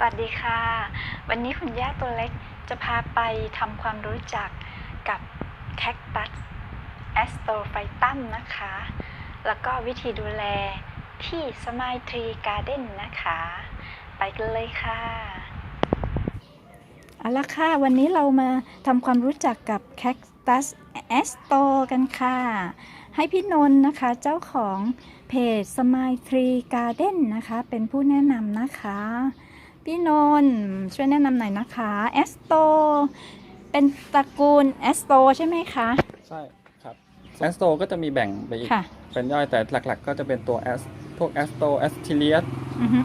สวัสดีค่ะ วันนี้คุณย่าตัวเล็กจะพาไปทำความรู้จักกับแคคตัสแอสโตไฟตัมนะคะ แล้วก็วิธีดูแลที่สมายทรีการ์เด้นนะคะ ไปกันเลยค่ะเอาละค่ะ วันนี้เรามาทำความรู้จักกับแคคตัสแอสโตกันค่ะ ให้พี่นนท์นะคะ เจ้าของเพจสมายทรีการ์เด้นนะคะ เป็นผู้แนะนำนะคะ พี่นนท์ช่วยแนะนำหน่อยนะคะแอสโตเป็นตระกูลแอสโตใช่ไหมคะ ใช่ครับแอสโตก็จะมีแบ่งไปอีกค่ะ เป็นย่อยแต่หลักๆ ก็จะเป็นตัวแอสพวกแอสโตแอสทิเลียส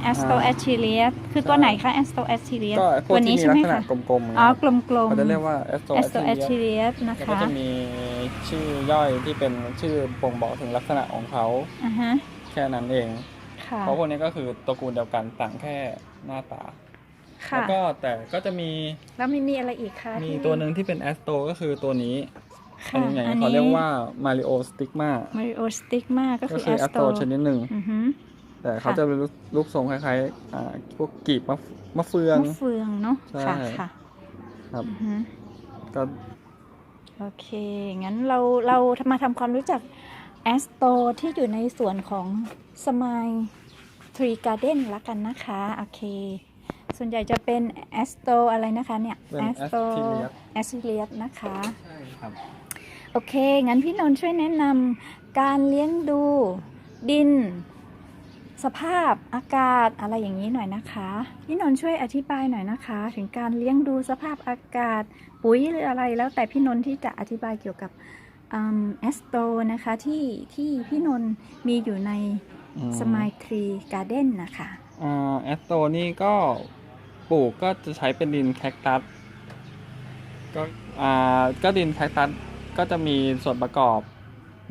แอสโตแอสทิเลียสคือตัวไหนคะแอสโตแอสทิเลียสก็พวกตัวที่นี้มีใช่ลัไหมษณะคะกลมๆอ๋อกลมๆเขาจะเรียกว่าแอสโตแอแอสสโตแอสทิทิเลียสเลียสนะแล้วก็คะจะมีชื่อย่อยที่เป็นชื่อบ่งบอกถึงลักษณะของเขา อ่าฮะแค่นั้นเอง ค่ะ เพราะพวกนี้ก็คือตระกูลเดียวกันต่างแค่หน้าตาแล้ค่ะวก็แต่ก็จะมีแล้วมีมีอะไรอีกคะมีที่ ตัวหนึ่งที่เป็นแอสโตก็คือตัวนี้อันค่ะนี้อย่างอันเขานี้เรียกว่ามาริโอสติกมามาริโอสติกมาก็ก็คือคือแอแอสสโตโตชนิดหนึ่ง อือฮึแต่เขาค่ะจะเป็นรูปรูปทรงคล้ายๆอ่าพวกกีบมะมะเฟือง มะเฟืองเนาะใช่ค่ะค่ะครับ อือฮึก็ โอเค งั้นเราเรามาทำความรู้จัก แอสโตที่อยู่ในส่วนของสมายทรีการ์เด้นละกันนะคะ โอเค ส่วนใหญ่จะเป็นแอสโตอะไรนะคะเนี่ยเป็นแอสโต Asterias แอสเลียสนะคะ ใช่ครับ โอเค งั้นพี่นนท์ช่วยแนะนำการเลี้ยงดูดิน สภาพอากาศอะไรอย่างนี้หน่อยนะคะ พี่นนท์ช่วยอธิบายหน่อยนะคะ ถึงการเลี้ยงดูสภาพอากาศ ปุ๋ยหรืออะไรแล้วแต่พี่นนท์ที่จะอธิบายเกี่ยวกับ แอสโตนะคะที่ที่พี่นนท์มีอยู่ในอืมสมายทรีการ์เด้นนะคะอ่าแอสโตนี่ก็ปลูกก็จะใช้เป็นดินแคคตัสก็อ่าก็ดินแคคตัสก็จะมีส่วนประกอบ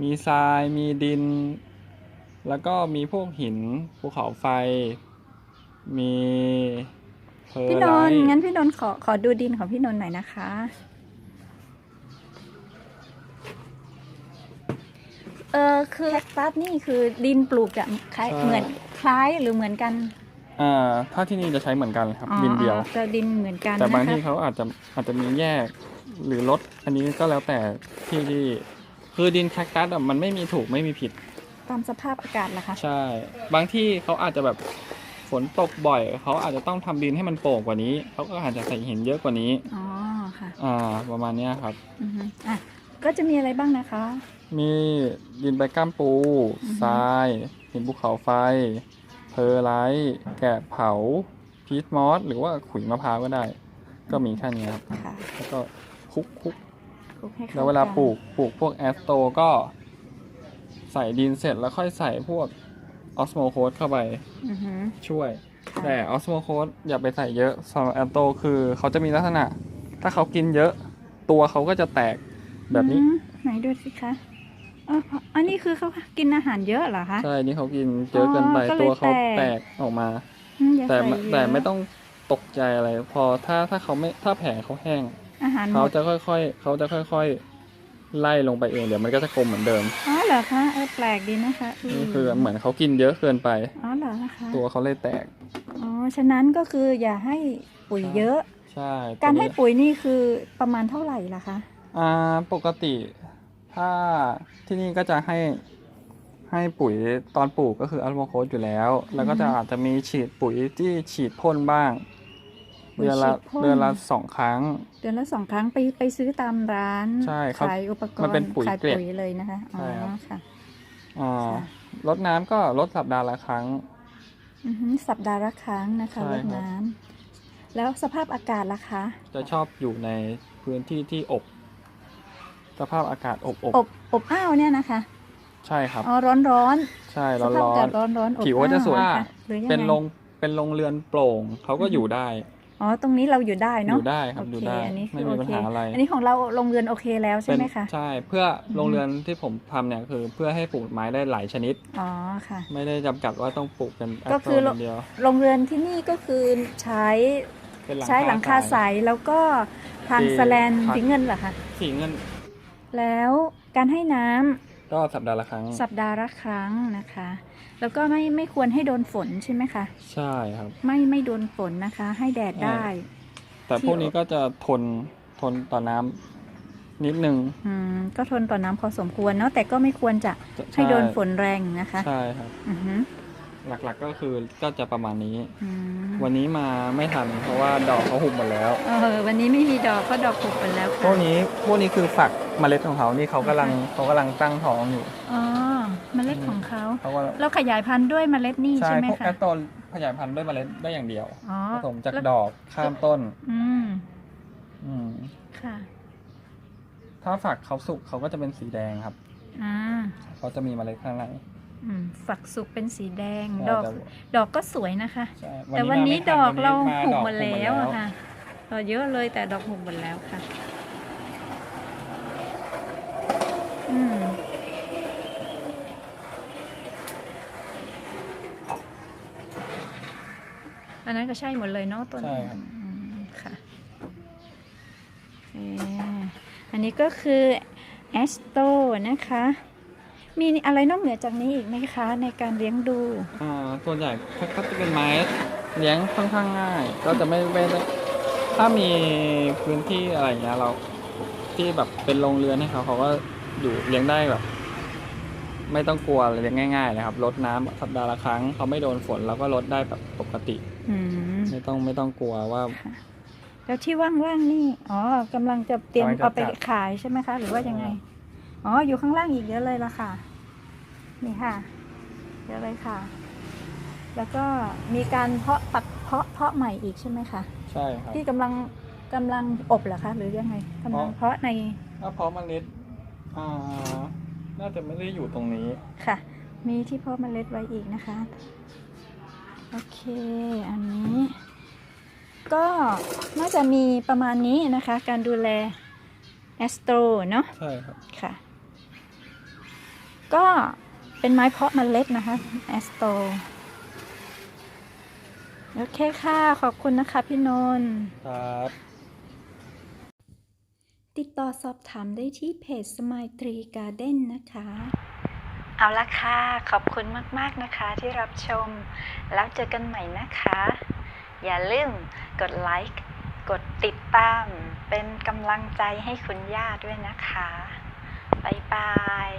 มีทรายมีดิน แล้วก็มีพวกหินภูเขาไฟ มีเพอร์พี่นไลนท์ท์งั้นพี่นนท์ขอขอดูดินของพี่นนท์หน่อยนะคะ เออคือแคคตัสนี่คือดินปลูกจะคล้ายเหมือนคล้ายหรือเหมือนกันอ่าถ้าที่นี่จะใช้เหมือนกันครับอ๋อดินเดียว อ๋อจะดินเหมือนกันแต่บางนะคะที่เขาอาจจะอาจจะมีแยกหรือลดอันนี้ก็แล้วแต่ที่ที่คือดินแคคตัสอะมันไม่มีถูกไม่มีผิด ตามสภาพอากาศล่ะคะใช่ บางที่เขาอาจจะแบบฝนตกบ่อย เขาอาจจะต้องทำดินให้มันโปร่งกว่านี้ เขาก็อาจจะใส่หินเยอะกว่านี้ อ๋อค่ะอ่าประมาณเนี้ยครับ อือฮึอะ ก็จะมีอะไรบ้างนะคะ มีดินใบก้ามปูอือฮึทรายหินภูเขาไฟ เพอร์ไลท์แกะเผา พีทมอสหรือว่าขุยมะพร้าวก็ได้ ก็มีแค่นี้ครับค่ะแล้วก็คลุกคลุกคลุกให้เข้แล้วเวลากันปลูกปลูกพวกแอสโตก็ใส่ดินเสร็จแล้วค่อยใส่พวกออสโมโคสเข้าไปอือฮึช่วย ค่ะแต่ออสโมโคสอย่าไปใส่เยอะสำหรับแอสโตคือเขาจะมีลักษณะ ถ้าเขากินเยอะ ตัวเขาก็จะแตก แบบนี้ อืมไหนดูสิคะอ๋ออันนี้คือเขากินอาหารเยอะเหรอคะ ใช่นี่เขากินเยอะเกินไปอ๋อก็เลยตัวเขาแตก แตกออกมา อือย่าแต่ใส่เยอะแต่ไม่ต้องตกใจอะไร พอถ้าถ้าเขาไม่ถ้าแผลเขาแห้ง อาหารหมเขาดจะค่อยๆ เขาจะค่อยๆ ไล่ลงไปเองเดี๋ยวมันก็จะกลมเหมือนเดิมอ๋อเหรอคะเออแปลกดีนะคะมนี่คือเหมือนเขากินเยอะเกินไป อ๋อเหรอนะคะตัวเขาเลยแตก อ๋อฉะนั้นก็คืออย่าให้ปุ๋ยเยอะ ใช่การให้ตัวนี้ปุ๋ยนี่คือประมาณเท่าไหร่ล่ะคะ อ่าปกติถ้าที่นี่ก็จะให้ให้ปุ๋ยตอนปลูกก็คืออัลโมโคสอยู่แล้ว แล้วก็จะอาจจะมีฉีดปุ๋ยที่ฉีดพ่นบ้าง ปุ๋ยเดือนละฉีดพ่น เดือนละสองครั้ง เดือนละสองครั้งไปไปซื้อตามร้านใช่ครับขายอุปกรณ์มันเป็นปุ๋ยขายเกรดปุ๋ยเลยนะคะอ๋ใช่อครับ ค่ะ อ่าค่ะ ลดน้ำก็ลดสัปดาห์ละครั้ง อือฮึสัปดาห์ละครั้งนะคะใช่รครับดน้ำแล้วสภาพอากาศล่ะคะ จะชอบอยู่ในพื้นที่ที่อบ สภาพอากาศอบอบอบอบอ้าวเนี่ยนะคะ ใช่ครับ อ๋อร้อนร้อนใช่ๆร้อนสภาพร้อาอกาศร้อนร้อนๆอบผิวก็จะสวยอ้าวนะคะหรือยังไงเป็นโรงเป็นโรงเรือนโปร่งเขาก็อยู่ได้ อ๋อตรงนี้เราอยู่ได้อเนาะยู่ได้ครับโออยู่เคได้อันนี้คืไม่อมีโอปัญเคหาอะไร อันนี้ของเราโรงเรือนโอเคแล้วใช่ไหมคะใช่เพื่ออมโรงเรือนที่ผมทำเนี่ยคือเพื่อให้ปลูกไม้ได้หลายชนิดอ๋อค่ะ ไม่ได้จำกัดว่าต้องปลูกเป็นแอปก็เปิคือลอย่างเดียวโรงเรือนที่นี่ก็คือใช้เป็นใช้หลังคาใสแล้วก็ทางตีสแลนผักสีเงินเหรอคะสีเงิน แล้วการให้น้ำก็สัปดาห์ละครั้ง สัปดาห์ละครั้งนะคะ แล้วก็ไม่ไม่ควรให้โดนฝนใช่ไหมคะใช่ครับ ไม่ไม่โดนฝนนะคะ ให้แดดได้ แต่พวกนี้ก็จะทนทนต่อน้ำนิดนึง อืมก็ทนต่อน้ำพอสมควรเนาะแต่ก็ไม่ควรจะจะให้โดนช่ฝนแรงนะคะ ใช่ครับ อือฮึ หลักๆก็คือก็จะประมาณนี้ อืมวันนี้มาไม่ทันเพราะว่าดอกเขาหุบหมดแล้ว เออวันนี้ไม่มีดอกเพราะดอกผุไปแล้วพค่ะวกนี้พวกนี้คือฝักเมล็ดของเขานี่เขากำลังเขากำลังตั้งท้องอยู่อ๋อเมล็ดของเขาเขาก็เราขยายพันธุ์ด้วยเมล็ดนี่ใช่ใช่ไหมพวกคะแอปโตนขยายพันธุ์ด้วยเมล็ดได้อย่างเดียวอ๋อผสมจากแล้วดอกข้ามต้น อืมอืมค่ะถ้าฝักเขาสุกเขาก็จะเป็นสีแดงครับอ่าเขาจะมีเมล็ดข้างในอืม ฝักสุกเป็นสีแดง ใช่ดอก แต่ดอกก็สวยนะคะ ใช่แต่วันนี้มาดไม่อทักนเราวันนี้หุบดอกหมดแล้วหุบอะค่ะเราเยอะเลยแต่ดอกหุบหมดแล้วค่ะ อืมอันนั้นก็ใช่หมดเลยเนาะต้นใช่ครับ อืมค่ะโอเคอันนี้ก็คือแอสโตนะคะ มีอะไรนอกเหนือจากนี้อีกไหมคะในการเลี้ยงดู อ่าส่วนใหญ่ก็จะเป็นไม้เลี้ยงค่อนข้างง่าย ก็จะไม่ไม่ได้ถ้ามีพื้นที่อะไรเงี้ยเราที่แบบเป็นโรงเรือนให้เขาเขาก็อยู่เลี้ยงได้แบบ ไม่ต้องกลัวเลี้ยงง่ายๆนะครับลดน้ำสัปดาห์ละครั้งเขาไม่โดนฝนเราก็ลดได้แบบปกติ อืมไม่ต้องไม่ต้องกลัวว่า ค่ะแล้วที่ว่างๆนี่ อ๋อกำลังจะเตรียมกำลังจะเอาไปจัดขายใช่ไหมคะ หรือว่ายังไง อ๋อ อยู่ข้างล่างอีกเยอะเลยละค่ะ นี่ค่ะ เยอะเลยค่ะ แล้วก็มีการเพาะปัดเพาะเพาะใหม่อีกใช่ไหมคะ ใช่ครับ ที่กำลังกำลังอบเหรอคะ หรือยังไงกำลังเพาะใน ถ้าพร้อมเมล็ดอ่าน่าจะไม่ได้อยู่ตรงนี้ ค่ะ มีที่เพาะเมล็ดไว้อีกนะคะ โอเค อันนี้ ก็น่าจะมีประมาณนี้นะคะ การดูแลแอสโตรเนาะ ใช่ครับ ค่ะ ก็เป็นไม้เพาะเมล็ดนะคะแอสโตโอเคค่ะ ขอบคุณนะคะพี่นนท์ครับ ติดต่อสอบถามได้ที่เพจสม i ตรีการ์เด้นนะคะ เอาละค่ะ ขอบคุณมาก ๆ นะคะที่รับชม แล้วเจอกันใหม่นะคะ อย่าลืมกดไลค์ กดติดตาม เป็นกำลังใจให้คุณย่าด้วยนะคะ บ๊ายบาย